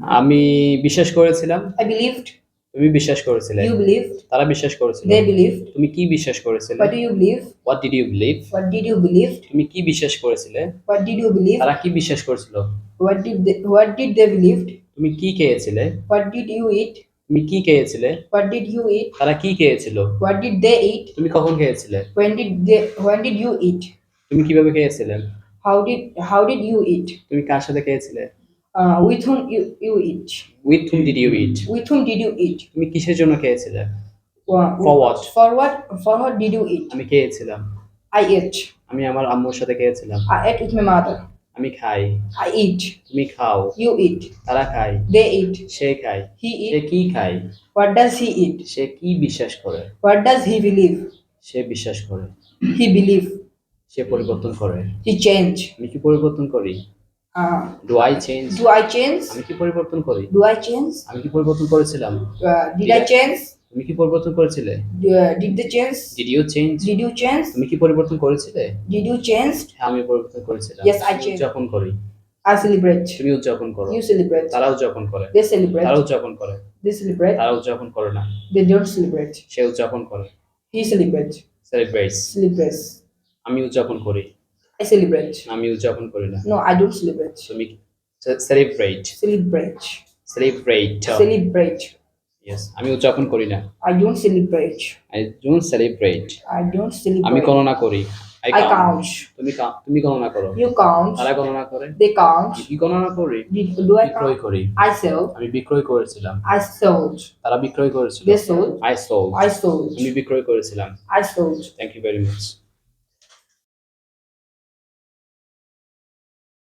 আমি বিশ্বাস করেছিলাম। আই বিলিভড তুমি বিশ্বাস করেছিলে। ইউ বিলিভ তারা বিশ্বাস করেছিল। দে বিলিভ তুমি কি বিশ্বাস করেছিলে? What do you believe what did you believe what did you believe তুমি কি বিশ্বাস করেছিলে? হোয়াট ডিড ইউ বিলিভ তারা কি বিশ্বাস করেছিল? What did they what did they believe তুমি কি খেয়েছিলে? হোয়াট ডিড ইউ ইট তুমি কি খেয়েছিলে? হোয়াট ডিড ইউ ইট তারা কি খেয়েছিল? হোয়াট ডিড দে ইট তুমি কখন খেয়েছিলে? When did they when did you eat তুমি কীভাবে খেয়েছিলে? How did how did you eat তুমি কার সাথে খেয়েছিলে? Uh, with whom you, you eat? With whom did you eat With whom did you eat? তুমি কিসের জন্য খেয়েছিলে Uh, For what? For what for what did you eat? আমি খেয়েছিলাম I ate. আমি আমার আম্মুর সাথে খেয়েছিলাম I ate with my mother. আমি খাই I eat. তুমি খাও You eat. তারা খায় They eat. সে খায় He সে eat. কি খায় What does he eat? সে কি বিশ্বাস করে What does he believe? সে বিশ্বাস করে He believe. সে পরিবর্তন করে He change. আমি কি পরিবর্তন করি Uh, do I change do I change? আমি কি পরিবর্তন করি Do I change? আমি কি পরিবর্তন করেছিলাম Uh, did I change? তুমি কি পরিবর্তন করেছিলে Uh, did they change? Did you change Did you change? তুমি কি পরিবর্তন করেছিলে Did you change? হ্যাঁ আমি পরিবর্তন করেছিলাম Yes, I আমি changed. উদযাপন করি I celebrate. তুমি উদযাপন করো You celebrate. তারা উদযাপন করে They celebrate. তারা উদযাপন করে They celebrate. তারা উদযাপন করে না They don't celebrate. সে উদযাপন করে He celebrates. Celebrates Celebrates. আমি উদযাপন করি I celebrate. আমি উদযাপন করি না No, I don't celebrate. তুমি celebrate Celebrate. Celebrate Celebrate. Yes আমি উদযাপন করি না I don't celebrate. I don't celebrate I don't celebrate. আমি গণনা করি আই I কাউন্ট count. তুমি কা- তুমি গণনা করো You count. তারা গণনা করে They count. কি গণনা করি Did, do I বিক্রয় count? করি I sell. আমি বিক্রয় করেছিলাম I sold. তারা বিক্রয় করেছিল They sold. I sold I sold. আমি বিক্রয় করেছিলাম I sold. Thank you very much